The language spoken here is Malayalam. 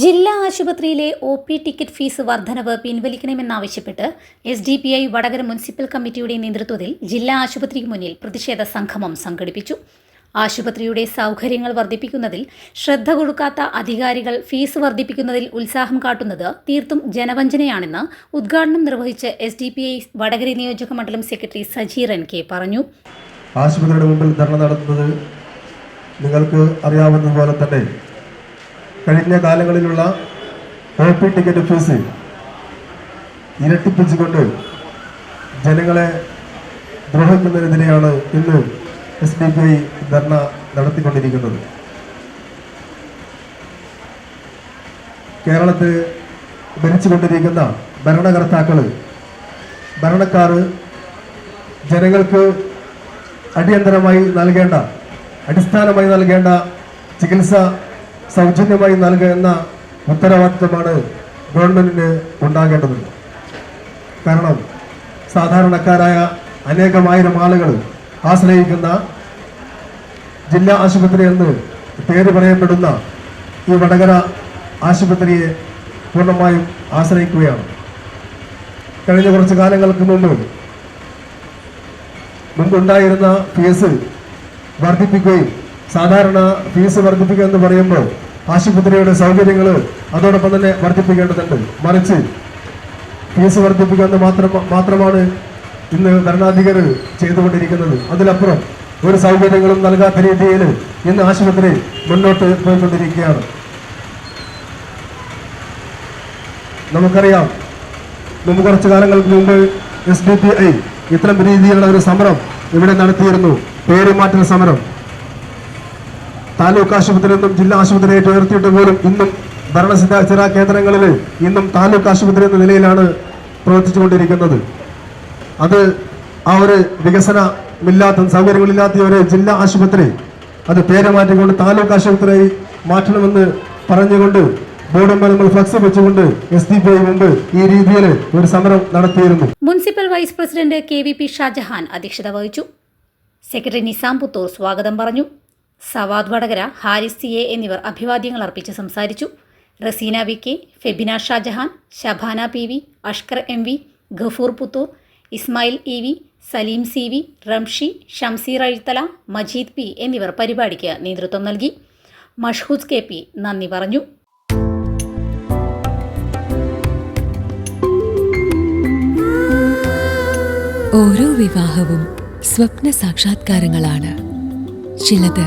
ജില്ലാ ആശുപത്രിയിലെ ഒ പി ടിക്കറ്റ് ഫീസ് വർധനവ് പിൻവലിക്കണമെന്നാവശ്യപ്പെട്ട് S D P I Vadakara municipal കമ്മിറ്റിയുടെ നേതൃത്വത്തിൽ ജില്ലാ ആശുപത്രിക്ക് മുന്നിൽ പ്രതിഷേധ സംഗമം സംഘടിപ്പിച്ചു. ആശുപത്രിയുടെ സൗകര്യങ്ങൾ വർദ്ധിപ്പിക്കുന്നതിൽ ശ്രദ്ധ കൊടുക്കാത്ത അധികാരികൾ ഫീസ് വർദ്ധിപ്പിക്കുന്നതിൽ ഉത്സാഹം കാട്ടുന്നത് തീർത്തും ജനവഞ്ചനയാണെന്ന് ഉദ്ഘാടനം നിർവഹിച്ച് S D P I Vadakara നിയോജക മണ്ഡലം സെക്രട്ടറി സജീറൻ കെ പറഞ്ഞു. ആശുപത്രിയുടെ മുമ്പിൽ ധർണ നടത്തുന്നത് നിങ്ങൾക്ക് അറിയാവുന്നതുപോലെ തന്നെ കഴിഞ്ഞ കാലങ്ങളിലുള്ള ഒ പി ടിക്കറ്റ് ഫീസ് ഇരട്ടിപ്പിച്ചുകൊണ്ട് ജനങ്ങളെ ദ്രോഹിക്കുന്നതിനെതിരെയാണ് ഇന്ന് S D P I dharna നടത്തിക്കൊണ്ടിരിക്കുന്നത്. കേരളത്തിൽ ഭരിച്ചുകൊണ്ടിരിക്കുന്ന ഭരണകർത്താക്കൾ ഭരണക്കാർ ജനങ്ങൾക്ക് അടിയന്തരമായി നൽകേണ്ട അടിസ്ഥാനമായി നൽകേണ്ട ചികിത്സ സൗജന്യമായി നൽകുക എന്ന ഉത്തരവാദിത്തമാണ് ഗവൺമെന്റിന് ഉണ്ടാകേണ്ടത് കാരണം സാധാരണക്കാരായ അനേകമായിരം ആളുകൾ ആശ്രയിക്കുന്ന ജില്ലാ ആശുപത്രി എന്ന് പേര് പറയപ്പെടുന്ന ഈ വടകര ആശുപത്രിയെ പൂർണമായും ആശ്രയിക്കുകയാണ്. കഴിഞ്ഞ കുറച്ച് കാലങ്ങൾക്ക് മുമ്പ് മുമ്പുണ്ടായിരുന്ന ഫീസ് വർദ്ധിപ്പിക്കുകയും സാധാരണ ഫീസ് വർദ്ധിപ്പിക്കുക എന്ന് പറയുമ്പോൾ ആശുപത്രിയുടെ സൗകര്യങ്ങൾ അതോടൊപ്പം തന്നെ വർദ്ധിപ്പിക്കേണ്ടതുണ്ട്. മറിച്ച് ഫീസ് വർദ്ധിപ്പിക്കുക എന്ന് മാത്രം മാത്രമാണ് ഇന്ന് ഭരണാധികാരികൾ ചെയ്തുകൊണ്ടിരിക്കുന്നത്. അതിലപ്പുറം ഒരു സൗകര്യങ്ങളും നൽകാത്ത രീതിയിൽ ഇന്ന് ആശുപത്രി മുന്നോട്ട് പോയിക്കൊണ്ടിരിക്കുകയാണ്. നമുക്കറിയാം മുമ്പ് കുറച്ചു കാലങ്ങൾക്ക് മുമ്പ് എസ് ഡി പി ഐ ഇത്തരം രീതിയിലുള്ള ഒരു സമരം ഇവിടെ നടത്തിയിരുന്നു. പേരുമാറ്റൽ സമരം. താലൂക്ക് ആശുപത്രിയിൽ നിന്നും ജില്ലാ ആശുപത്രിയായിട്ട് ഉയർത്തിയിട്ട് പോലും ഇന്നും ഭരണസിദ്ധാചര കേന്ദ്രങ്ങളിൽ ഇന്നും താലൂക്ക് ആശുപത്രി എന്ന നിലയിലാണ് പ്രവർത്തിച്ചുകൊണ്ടിരിക്കുന്നത്. അത് ആ ഒരു വികസനമില്ലാത്ത സൗകര്യങ്ങളില്ലാത്ത ഒരു ജില്ലാ ആശുപത്രി അത് പേര് മാറ്റിക്കൊണ്ട് താലൂക്ക് ആശുപത്രിയായി മാറ്റണമെന്ന് പറഞ്ഞുകൊണ്ട് ബോർഡുമ്പോൾ നമ്മൾ ഫ്ലക്സ് വെച്ചുകൊണ്ട് എസ് ഡി പി ഐ മുമ്പ് ഈ രീതിയിൽ ഒരു സമരം നടത്തിയിരുന്നു. Municipal vice president K V P Shajahan അധ്യക്ഷത വഹിച്ചു. സെക്രട്ടറി നിസാം പുത്തൂർ സ്വാഗതം പറഞ്ഞു. സവാദ് വടകര ഹാരിസ് സി എ എന്നിവർ അഭിവാദ്യങ്ങൾ അർപ്പിച്ച് സംസാരിച്ചു. Raseena V K Febina Shajahan Shabana P V Ashkar M V Gafoor Puthur Ismail E V Saleem C V Ramshi Shamseer Azhithala Majeed P എന്നിവർ പരിപാടിക്ക് നേതൃത്വം നൽകി. മഷ്ഹൂദ് കെ പി നന്ദി പറഞ്ഞു. ഓരോ വിവാഹവും സ്വപ്ന സാക്ഷാത്കാരങ്ങളാണ്. ചിലത്